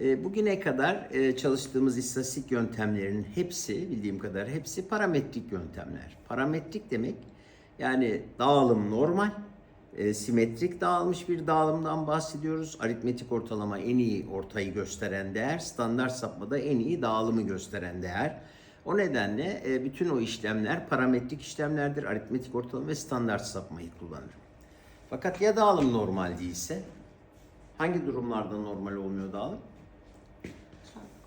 E, bugüne kadar e, çalıştığımız istatistik yöntemlerinin hepsi, bildiğim kadar hepsi parametrik yöntemler. Parametrik demek yani dağılım normal, e, simetrik dağılmış bir dağılımdan bahsediyoruz. Aritmetik ortalama en iyi ortayı gösteren değer, standart sapmada en iyi dağılımı gösteren değer. O nedenle bütün o işlemler parametrik işlemlerdir. Aritmetik ortalama ve standart sapmayı kullanır. Fakat ya dağılım normal değilse, hangi durumlarda normal olmuyor dağılım?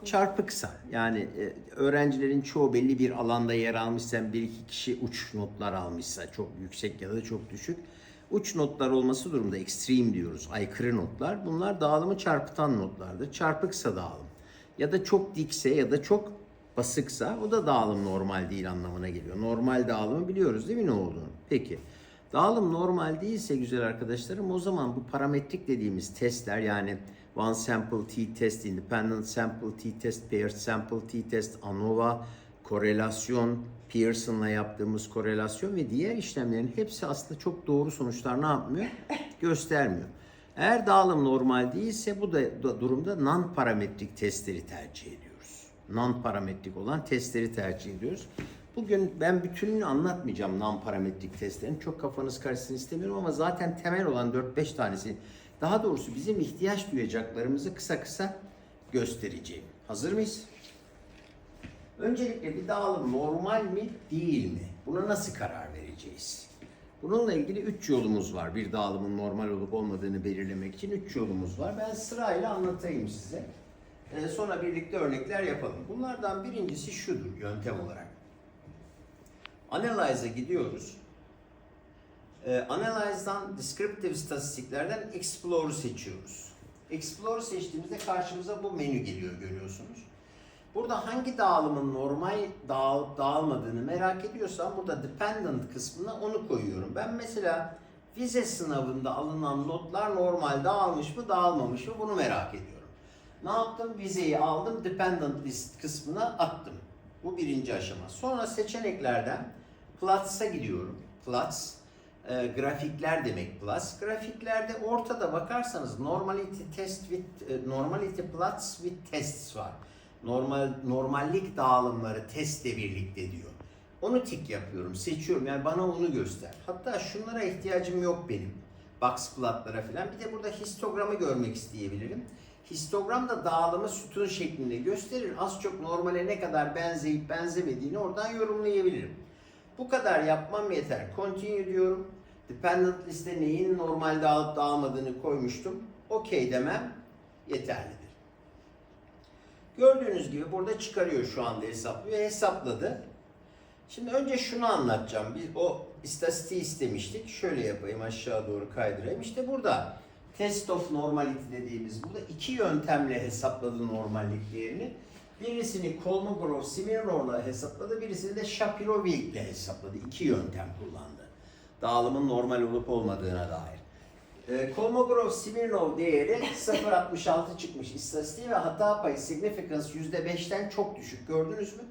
Çarpıksa yani e, öğrencilerin çoğu belli bir alanda yer almışsa bir iki kişi uç notlar almışsa çok yüksek ya da çok düşük uç notlar olması durumda extreme diyoruz aykırı notlar bunlar dağılımı çarpıtan notlardır. Çarpıksa dağılım. Ya da çok dikse ya da çok basıksa o da dağılım normal değil anlamına geliyor. Normal dağılımı biliyoruz değil mi ne olduğunu? Peki Dağılım normal değilse güzel arkadaşlarım o zaman bu parametrik dediğimiz testler yani one sample t-test, independent sample t-test, paired sample t-test, ANOVA, korelasyon, Pearson'la yaptığımız korelasyon ve diğer işlemlerin hepsi aslında çok doğru sonuçlar ne yapmıyor? Göstermiyor. Eğer dağılım normal değilse bu da da durumda non parametrik testleri tercih ediyoruz. Non parametrik olan testleri tercih ediyoruz. Bugün ben bütününü anlatmayacağım non parametrik testlerin. Çok kafanız karışsın istemiyorum ama zaten temel olan 4-5 tanesi daha doğrusu bizim ihtiyaç duyacaklarımızı kısa kısa göstereceğim. Hazır mıyız? Öncelikle bir dağılım normal mi değil mi? Buna nasıl karar vereceğiz? Bununla ilgili 3 yolumuz var. Bir dağılımın normal olup olmadığını belirlemek için 3 yolumuz var. Ben sırayla anlatayım size. Ee, sonra birlikte örnekler yapalım. Bunlardan birincisi şudur yöntem olarak. Analyze'a gidiyoruz. Ee, Analyze'dan descriptive statistiklerden Explore'u seçiyoruz. Explore'u seçtiğimizde karşımıza bu menü geliyor görüyorsunuz. Burada hangi dağılımın normal dağıl, dağılmadığını merak ediyorsam burada dependent kısmına onu koyuyorum. Ben mesela vize sınavında alınan notlar normal dağılmış mı dağılmamış mı bunu merak ediyorum. Ne yaptım? Vizeyi aldım dependent list kısmına attım. Bu birinci aşama. Sonra seçeneklerden Plats'a gidiyorum. Plats e, grafikler demek plus. Grafiklerde ortada bakarsanız normality test with e, normality plots with tests var. Normal normallik dağılımları testle birlikte diyor. Onu tik yapıyorum, seçiyorum. Yani bana onu göster. Hatta şunlara ihtiyacım yok benim. Box plotlara falan. Bir de burada histogramı görmek isteyebilirim. Histogram da dağılımı sütun şeklinde gösterir. Az çok normale ne kadar benzeyip benzemediğini oradan yorumlayabilirim. Bu kadar yapmam yeter. Continue diyorum. Dependent liste neyin normal dağılıp dağılmadığını koymuştum. OK demem yeterlidir. Gördüğünüz gibi burada çıkarıyor şu anda hesaplıyor. Hesapladı. Şimdi önce şunu anlatacağım. Biz o istatistiği istemiştik. Şöyle yapayım aşağı doğru kaydırayım. İşte burada test of normality dediğimiz burada iki yöntemle hesapladı normallik değerini. Birisini Kolmogorov-Smirnov'la hesapladı, birisini de Shapiro-Wilk ile hesapladı. İki yöntem kullandı. Dağılımın normal olup olmadığına dair. Ee, Kolmogorov-Smirnov değeri 0.66 çıkmış istatistiği ve hata payı significance %5'ten çok düşük. Gördünüz mü?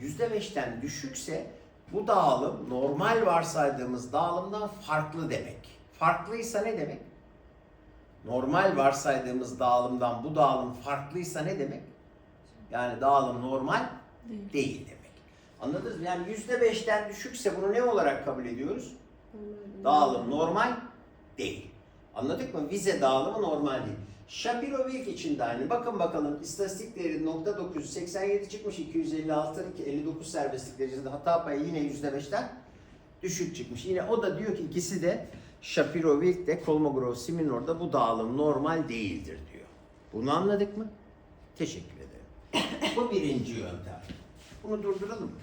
%5'ten düşükse bu dağılım normal varsaydığımız dağılımdan farklı demek. Farklıysa ne demek? Normal varsaydığımız dağılımdan bu dağılım farklıysa ne demek? Yani dağılım normal Değil. değil demek. Anladınız mı? Yani %5'ten düşükse bunu ne olarak kabul ediyoruz? Dağılım normal değil. Anladık mı? Vize dağılımı normal değil. Shapiro-Wilk için de aynı. Bakın bakalım istatistikleri nokta 987 çıkmış 256 59 serbestlik derecesinde hata payı yine %5'ten düşük çıkmış. Yine o da diyor ki ikisi de Shapiro-Wilk de Kolmogorov-Smirnov da bu dağılım normal değildir diyor. Bunu anladık mı? Teşekkür ederim. Bu birinci yöntem. Bunu durduralım mı?